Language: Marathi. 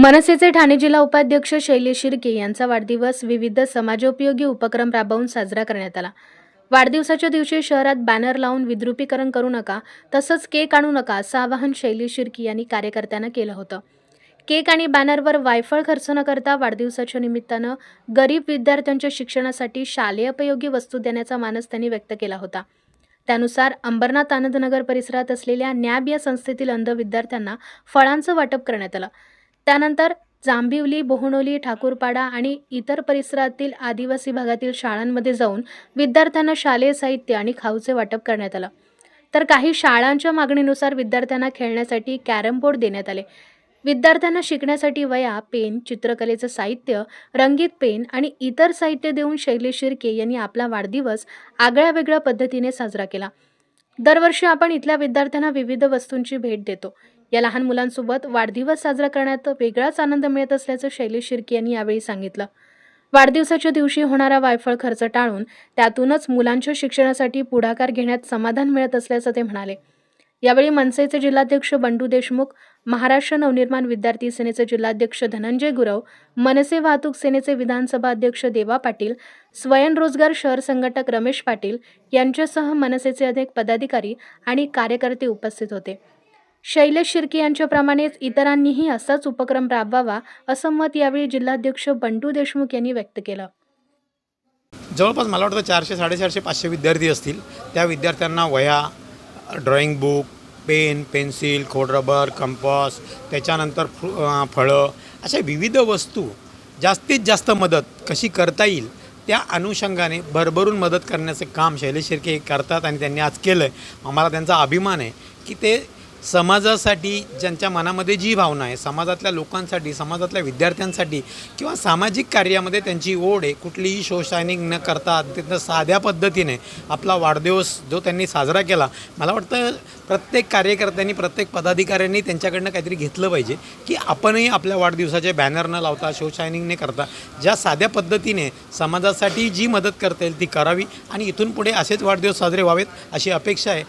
मनसेचे ठाणे जिल्हा उपाध्यक्ष शैलेश शिर्के यांचा वाढदिवस विविध समाजोपयोगी उपक्रम राबवून साजरा करण्यात आला. वाढदिवसाच्या दिवशी शहरात बॅनर लावून विद्रुपीकरण करू नका तसंच केक आणू नका असं आवाहन शैलेश शिर्के यांनी कार्यकर्त्यांना केलं होतं. केक आणि बॅनरवर वायफळ खर्च न करता वाढदिवसाच्या निमित्तानं गरीब विद्यार्थ्यांच्या शिक्षणासाठी शालेयपयोगी वस्तू देण्याचा मानस त्यांनी व्यक्त केला होता. त्यानुसार अंबरनाथ आनंदनगर परिसरात असलेल्या नॅब या संस्थेतील अंध विद्यार्थ्यांना फळांचं वाटप करण्यात आलं. त्यानंतर जांभिवली बोहणोली ठाकूरपाडा आणि इतर परिसरातील आदिवासी भागातील शाळांमध्ये जाऊन विद्यार्थ्यांना शालेय साहित्य आणि खाऊचे वाटप करण्यात आलं. तर काही शाळांच्या मागणीनुसार विद्यार्थ्यांना खेळण्यासाठी कॅरम बोर्ड देण्यात आले. विद्यार्थ्यांना शिकण्यासाठी वया पेन चित्रकलेचं साहित्य रंगीत पेन आणि इतर साहित्य देऊन शैली शिर्के यांनी आपला वाढदिवस आगळ्या वेगळ्या पद्धतीने साजरा केला. दरवर्षी आपण इथल्या विद्यार्थ्यांना विविध वस्तूंची भेट देतो. या लहान मुलांसोबत वाढदिवस साजरा करण्यात वेगळाच आनंद मिळत असल्याचं शैलेश शिर्के यांनी यावेळी सांगितलं. वाढदिवसाच्या दिवशी होणारा वायफळ खर्च टाळून त्यातूनच मुलांच्या शिक्षणासाठी पुढाकार घेण्यात समाधान मिळत असल्याचं ते म्हणाले. यावेळी मनसेचे जिल्हाध्यक्ष बंडू देशमुख महाराष्ट्र नवनिर्माण विद्यार्थी सेनेचे जिल्हाध्यक्ष धनंजय गुरव मनसे वाहतूक सेनेचे विधानसभा अध्यक्ष देवा पाटील स्वयंरोजगार शहर संघटक रमेश पाटील यांच्यासह मनसेचे अनेक पदाधिकारी आणि कार्यकर्ते उपस्थित होते. शैलेश शिर्के यांच्याप्रमाणेच इतरांनीही असाच उपक्रम राबवावा असं मत यावेळी जिल्हाध्यक्ष बंडू देशमुख यांनी व्यक्त केलं. जवळपास मला वाटतं चारशे साडेचारशे पाचशे विद्यार्थी असतील. त्या विद्यार्थ्यांना वह्या ड्रॉइंग बुक पेन पेन्सिल खोडरबर कंपॉस त्याच्यानंतर फळं अशा विविध वस्तू जास्तीत जास्त मदत कशी करता येईल त्या अनुषंगाने भरभरून मदत करण्याचं काम शैलेश शिर्के करतात आणि त्यांनी आज केलं आहे आम्हाला त्यांचा अभिमान आहे की ते समाजासाठी ज्यांच्या मनामध्ये जी भावना आहे समाजातल्या लोकांसाठी समाजातल्या विद्यार्थ्यांसाठी किंवा सामाजिक कार्यामध्ये त्यांची ओढ आहे कुठलीही शोशायनिंग न करता अत्यंत साध्या पद्धतीने आपला वाढदिवस जो त्यांनी साजरा केला मला वाटतं प्रत्येक कार्यकर्त्यांनी प्रत्येक पदाधिकाऱ्यांनी त्यांच्याकडनं काहीतरी घेतलं पाहिजे की आपणही आपल्या वाढदिवसाचे बॅनर न लावता शो न करता ज्या साध्या पद्धतीने समाजासाठी जी मदत करता येईल ती करावी आणि इथून पुढे असेच वाढदिवस साजरे व्हावेत अशी अपेक्षा आहे.